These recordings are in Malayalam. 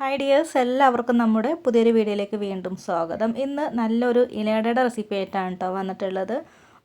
ഹായ് ഡിയേഴ്സ് എല്ലാവർക്കും നമ്മുടെ പുതിയൊരു വീഡിയോയിലേക്ക് വീണ്ടും സ്വാഗതം. ഇന്ന് നല്ലൊരു ഇലയുടെ റെസിപ്പി ആയിട്ടാണ് കേട്ടോ വന്നിട്ടുള്ളത്.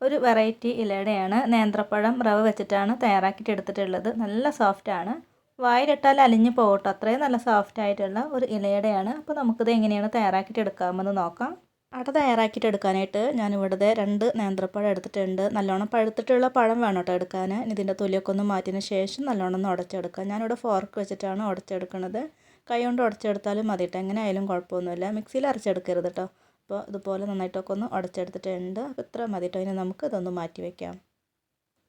ഒരു വെറൈറ്റി ഇലയുടെയാണ്. നേന്ത്രപ്പഴം റവ വെച്ചിട്ടാണ് തയ്യാറാക്കിയിട്ട് എടുത്തിട്ടുള്ളത്. നല്ല സോഫ്റ്റാണ് വായിലിട്ടാൽ അലിഞ്ഞു പോകട്ടോ. അത്രയും നല്ല സോഫ്റ്റ് ആയിട്ടുള്ള ഒരു ഇലയുടെയാണ്. അപ്പോൾ നമുക്കിത് എങ്ങനെയാണ് തയ്യാറാക്കിയിട്ട് എടുക്കാമെന്ന് നോക്കാം. അട തയ്യാറാക്കിയിട്ട് എടുക്കാനായിട്ട് ഞാൻ ഞാനിവിടുത്തെ രണ്ട് നേന്ത്രപ്പഴം എടുത്തിട്ടുണ്ട്. നല്ലോണം പഴുത്തിട്ടുള്ള പഴം വേണം കേട്ടോ എടുക്കാൻ. ഇതിന്റെ തൊലിയൊക്കെ ഒന്ന് മാറ്റിയതിന് ശേഷം നല്ലോണം ഒന്ന് ഉടച്ചെടുക്കാം. ഞാനിവിടെ ഫോർക്ക് വെച്ചിട്ടാണ് ഉടച്ചെടുക്കുന്നത് കൈ കൊണ്ട് ഉടച്ചെടുത്താലും മതി കേട്ടോ എങ്ങനെ ആയാലും കുഴപ്പമൊന്നുമില്ല. മിക്സിയിൽ അരച്ചെടുക്കരുത് കേട്ടോ അപ്പോൾ ഇതുപോലെ നന്നായിട്ടൊക്കെ ഒന്ന് ഉടച്ചെടുത്തിട്ടുണ്ട് അപ്പോൾ ഇത്ര മതി കേട്ടോ ഇനി നമുക്ക് ഇതൊന്ന് മാറ്റി വയ്ക്കാം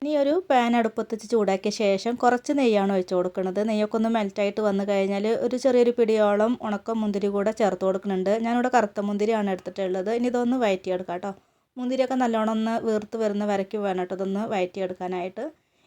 ഇനി ഒരു പാൻ അടുപ്പത്ത് അടുപ്പത്തിച്ച് ചൂടാക്കിയ ശേഷം കുറച്ച് നെയ്യാണ് ഒഴിച്ച് കൊടുക്കുന്നത്. നെയ്യൊക്കെ ഒന്ന് മെൽറ്റായിട്ട് വന്നു കഴിഞ്ഞാൽ ഒരു ചെറിയൊരു പിടിയോളം ഉണക്ക മുന്തിരി കൂടെ ചേർത്ത് കൊടുക്കുന്നുണ്ട്. ഞാനിവിടെ കറുത്ത മുന്തിരിയാണ് എടുത്തിട്ടുള്ളത്. ഇനി ഇതൊന്ന് വയറ്റിയെടുക്കാം കേട്ടോ മുന്തിരിയൊക്കെ നല്ലോണം ഒന്ന് വീർത്ത് വരുന്ന വരയ്ക്ക് വേണം കേട്ടോ ഇതൊന്ന് വയറ്റിയെടുക്കാനായിട്ട്.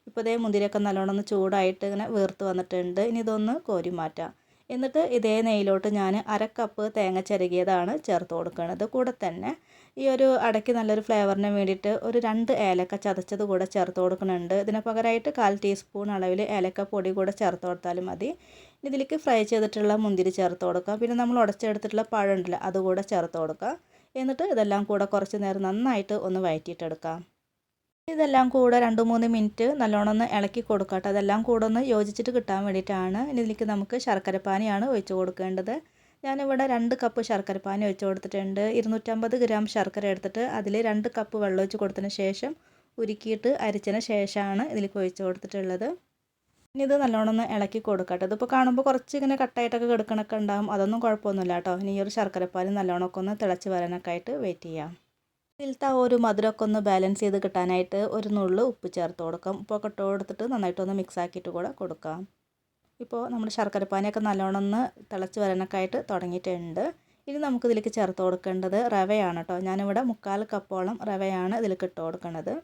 ഇപ്പോൾ ഇതേ മുന്തിരിയൊക്കെ നല്ലോണം ഒന്ന് ചൂടായിട്ട് ഇങ്ങനെ വീർത്ത് വന്നിട്ടുണ്ട്. ഇനി ഇതൊന്ന് കോരി മാറ്റാം. എന്നിട്ട് ഇതേ നെയ്യിലോട്ട് ഞാൻ അര കപ്പ് തേങ്ങ ചിരകിയതാണ് ചേർത്ത് കൊടുക്കുന്നത് കൂടെ തന്നെ ഈ ഒരു അടയ്ക്ക് നല്ലൊരു ഫ്ലേവറിന് വേണ്ടിയിട്ട് ഒരു രണ്ട് ഏലക്ക ചതച്ചത് കൂടെ ചേർത്ത് കൊടുക്കുന്നുണ്ട് ഇതിന് പകരമായിട്ട് കാൽ ടീസ്പൂൺ അളവിൽ ഏലക്ക പൊടി കൂടെ ചേർത്ത് കൊടുത്താലും മതി. ഇതിലേക്ക് ഫ്രൈ ചെയ്തിട്ടുള്ള മുന്തിരി ചേർത്ത് കൊടുക്കുക പിന്നെ നമ്മൾ ഉടച്ചെടുത്തിട്ടുള്ള പഴം ഉണ്ടല്ലോ അതുകൂടെ ചേർത്ത് കൊടുക്കുക എന്നിട്ട് ഇതെല്ലാം കൂടെ കുറച്ച് നേരം നന്നായിട്ട് ഒന്ന് വഴറ്റിയിട്ടെടുക്കാം ഇതെല്ലാം കൂടെ രണ്ട് മൂന്ന് മിനിറ്റ് നല്ലോണം ഒന്ന് ഇളക്കി കൊടുക്കട്ടെ. അതെല്ലാം കൂടെ ഒന്ന് യോജിച്ചിട്ട് കിട്ടാൻ വേണ്ടിയിട്ടാണ്. ഇനി ഇതിലേക്ക് നമുക്ക് ശർക്കരപ്പാനിയാണ് ഒഴിച്ച് കൊടുക്കേണ്ടത്. ഞാനിവിടെ രണ്ട് കപ്പ് ശർക്കരപ്പാനി ഒഴിച്ചു കൊടുത്തിട്ടുണ്ട്. ഇരുന്നൂറ്റമ്പത് ഗ്രാം ശർക്കര എടുത്തിട്ട് അതിൽ രണ്ട് കപ്പ് വെള്ളം ഒഴിച്ച് കൊടുത്തതിന് ശേഷം ഉരുക്കിയിട്ട് അരിച്ചതിന് ശേഷമാണ് ഇതിലേക്ക് ഒഴിച്ചു കൊടുത്തിട്ടുള്ളത്. ഇനി ഇത് നല്ലോണം ഒന്ന് ഇളക്കി കൊടുക്കട്ടെ. ഇതിപ്പോൾ കാണുമ്പോൾ കുറച്ച് ഇങ്ങനെ കട്ടായിട്ടൊക്കെ കിടക്കണൊക്കെ ഉണ്ടാകും അതൊന്നും കുഴപ്പമൊന്നുമില്ല കേട്ടോ. ഇനി ഈ ഒരു ശർക്കരപ്പാനി നല്ലോണമൊക്കെ ഒന്ന് തിളച്ച് വരാനൊക്കെ ആയിട്ട് വെയിറ്റ് ചെയ്യാം. ഇതിലത്തെ ഒരു മധുരമൊക്കെ ഒന്ന് ബാലൻസ് ചെയ്ത് കിട്ടാനായിട്ട് ഒരു നുള്ളു ഉപ്പ് ചേർത്ത് കൊടുക്കാം. ഉപ്പൊക്കെ ഇട്ട് കൊടുത്തിട്ട് നന്നായിട്ടൊന്ന് മിക്സ് ആക്കിയിട്ട് കൂടെ കൊടുക്കാം. ഇപ്പോൾ നമ്മുടെ ശർക്കരപ്പാനിയൊക്കെ നല്ലോണം ഒന്ന് തിളച്ച് വരാനൊക്കെ ആയിട്ട് തുടങ്ങിയിട്ടുണ്ട്. ഇനി നമുക്ക് ഇതിലേക്ക് ചേർത്ത് കൊടുക്കേണ്ടത് റവയാണ് കേട്ടോ ഞാനിവിടെ മുക്കാൽ കപ്പോളം റവയാണ് ഇതിലേക്ക് ഇട്ട് കൊടുക്കുന്നത്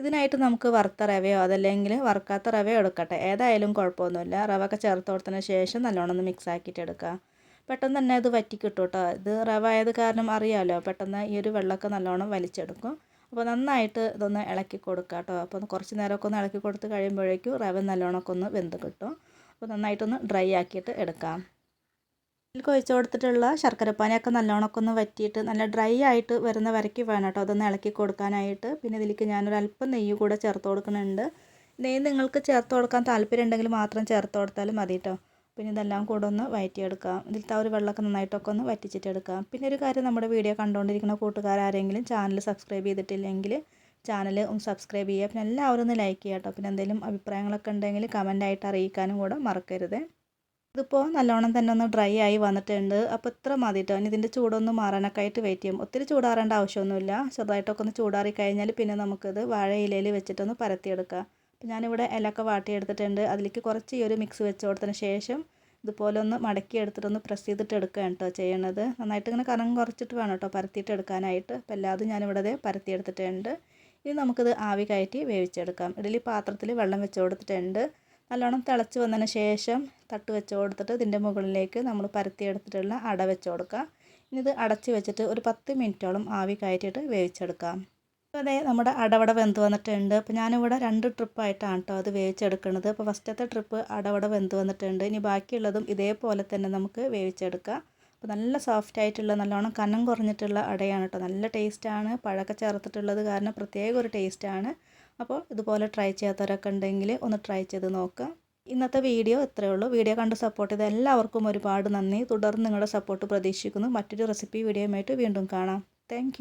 ഇതിനായിട്ട് നമുക്ക് വറുത്ത റവയോ അതല്ലെങ്കിൽ വറുക്കാത്ത റവയോ എടുക്കട്ടെ. ഏതായാലും കുഴപ്പമൊന്നുമില്ല. റവ ഒക്കെ ചേർത്ത് കൊടുത്തതിന് ശേഷം നല്ലോണം ഒന്ന് മിക്സ് ആക്കിയിട്ട് എടുക്കാം. പെട്ടെന്ന് തന്നെ അത് വറ്റി കിട്ടും ഇത് റവ ആയത് കാരണം അറിയാമല്ലോ പെട്ടെന്ന് ഈ ഒരു വെള്ളമൊക്കെ നല്ലോണം വലിച്ചെടുക്കും. അപ്പോൾ നന്നായിട്ട് ഇതൊന്ന് ഇളക്കി കൊടുക്കുക കേട്ടോ അപ്പോൾ കുറച്ച് നേരമൊക്കെ ഒന്ന് ഇളക്കി കൊടുത്ത് കഴിയുമ്പോഴേക്കും റവ നല്ലോണമൊക്കെ ഒന്ന് വെന്ത് കിട്ടും. അപ്പോൾ നന്നായിട്ടൊന്ന് ഡ്രൈ ആക്കിയിട്ട് എടുക്കാം. ഇതിൽ ഒഴിച്ച് കൊടുത്തിട്ടുള്ള ശർക്കരപ്പാനിയൊക്കെ നല്ലോണമൊക്കെ ഒന്ന് വറ്റിയിട്ട് നല്ല ഡ്രൈ ആയിട്ട് വരുന്ന വരയ്ക്ക് വേണം കേട്ടോ അതൊന്ന് ഇളക്കി കൊടുക്കാനായിട്ട്. പിന്നെ ഇതിലേക്ക് ഞാനൊരു അല്പം നെയ്യ് കൂടെ ചേർത്ത് കൊടുക്കുന്നുണ്ട്. നെയ്യ് നിങ്ങൾക്ക് ചേർത്ത് കൊടുക്കാൻ താല്പര്യം ഉണ്ടെങ്കിൽ മാത്രം ചേർത്ത് കൊടുത്താലും മതി കേട്ടോ പിന്നെ ഇതെല്ലാം കൂടെ ഒന്ന് വയറ്റിയെടുക്കാം ഇതിലത്തെ ആ ഒരു വെള്ളമൊക്കെ നന്നായിട്ടൊക്കെ ഒന്ന് വറ്റിച്ചിട്ടെടുക്കാം പിന്നെ ഒരു കാര്യം നമ്മുടെ വീഡിയോ കണ്ടുകൊണ്ടിരിക്കുന്ന കൂട്ടുകാരാരെങ്കിലും ചാനൽ സബ്സ്ക്രൈബ് ചെയ്തിട്ടില്ലെങ്കിൽ ചാനൽ ഒന്ന് സബ്സ്ക്രൈബ് ചെയ്യുക. പിന്നെ എല്ലാവരും ഒന്ന് ലൈക്ക് ചെയ്യുക കേട്ടോ. പിന്നെ എന്തെങ്കിലും അഭിപ്രായങ്ങളൊക്കെ ഉണ്ടെങ്കിൽ കമന്റായിട്ട് അറിയിക്കാനും കൂടെ മറക്കരുത്. ഇതിപ്പോൾ നല്ലോണം തന്നെ ഒന്ന് ഡ്രൈ ആയി വന്നിട്ടുണ്ട്. അപ്പോൾ ഇത്ര മതി കേട്ടോ. ഇനി ഇതിന്റെ ചൂടൊന്ന് മാറാനൊക്കെ ആയിട്ട് വെയിറ്റ് ചെയ്യും. ഒത്തിരി ചൂടാറേണ്ട ആവശ്യമൊന്നുമില്ല. ചെറുതായിട്ടൊക്കെ ഒന്ന് ചൂടാറി കഴിഞ്ഞാൽ പിന്നെ നമുക്കിത് വാഴയിലയിൽ വെച്ചിട്ടൊന്ന് പരത്തിയെടുക്കാം അപ്പോൾ ഞാനിവിടെ വാട്ടി വാട്ടിയെടുത്തിട്ടുണ്ട്. അതിലേക്ക് കുറച്ച് ഈ ഒരു മിക്സ് വെച്ച് കൊടുത്തതിന് ശേഷം ഇതുപോലെ ഒന്ന് മടക്കി എടുത്തിട്ടൊന്ന് പ്രസ് ചെയ്തിട്ട് എടുക്കുകയാണ് കേട്ടോ ചെയ്യണത്. നന്നായിട്ട് ഇങ്ങനെ കനം കുറച്ചിട്ട് വേണം കേട്ടോ പരത്തിയിട്ട് എടുക്കാനായിട്ട്. അപ്പോൾ എല്ലാതും ഞാനിവിടെ പരത്തിയെടുത്തിട്ടുണ്ട് ഇനി നമുക്കിത് ആവി കയറ്റി വേവിച്ചെടുക്കാം. ഇതിൽ പാത്രത്തിൽ വെള്ളം വെച്ച് കൊടുത്തിട്ടുണ്ട്. നല്ലോണം തിളച്ച് വന്നതിന് ശേഷം തട്ട് വെച്ച് കൊടുത്തിട്ട് ഇതിന്റെ മുകളിലേക്ക് നമ്മൾ പരത്തിയെടുത്തിട്ടുള്ള അട വെച്ച് കൊടുക്കാം. ഇനി ഇത് അടച്ച് വെച്ചിട്ട് ഒരു പത്ത് മിനിറ്റോളം ആവി കയറ്റിയിട്ട് വേവിച്ചെടുക്കാം. അപ്പോൾ അതെ നമ്മുടെ അടവട വെന്ത് വന്നിട്ടുണ്ട്. അപ്പോൾ ഞാനിവിടെ രണ്ട് ട്രിപ്പായിട്ടാണ് കേട്ടോ അത് വേവിച്ചെടുക്കുന്നത് അപ്പോൾ ഫസ്റ്റത്തെ ട്രിപ്പ് അടവട വെന്ത് വന്നിട്ടുണ്ട്. ഇനി ബാക്കിയുള്ളതും ഇതേപോലെ തന്നെ നമുക്ക് വേവിച്ചെടുക്കാം. അപ്പോൾ നല്ല സോഫ്റ്റ് ആയിട്ടുള്ള നല്ലോണം കനം കുറഞ്ഞിട്ടുള്ള അടയാണ് കേട്ടോ നല്ല ടേസ്റ്റാണ് പഴമൊക്കെ ചേർത്തിട്ടുള്ളത് കാരണം പ്രത്യേക ഒരു ടേസ്റ്റാണ് അപ്പോൾ ഇതുപോലെ ട്രൈ ചെയ്യാത്തവരൊക്കെ ഉണ്ടെങ്കിൽ ഒന്ന് ട്രൈ ചെയ്ത് നോക്കുക ഇന്നത്തെ വീഡിയോ ഇത്രയേ ഉള്ളൂ. വീഡിയോ കണ്ട് സപ്പോർട്ട് ചെയ്ത എല്ലാവർക്കും ഒരുപാട് നന്ദി. തുടർന്ന് നിങ്ങളുടെ സപ്പോർട്ട് പ്രതീക്ഷിക്കുന്നു. മറ്റൊരു റെസിപ്പി വീഡിയോയുമായിട്ട് വീണ്ടും കാണാം. താങ്ക്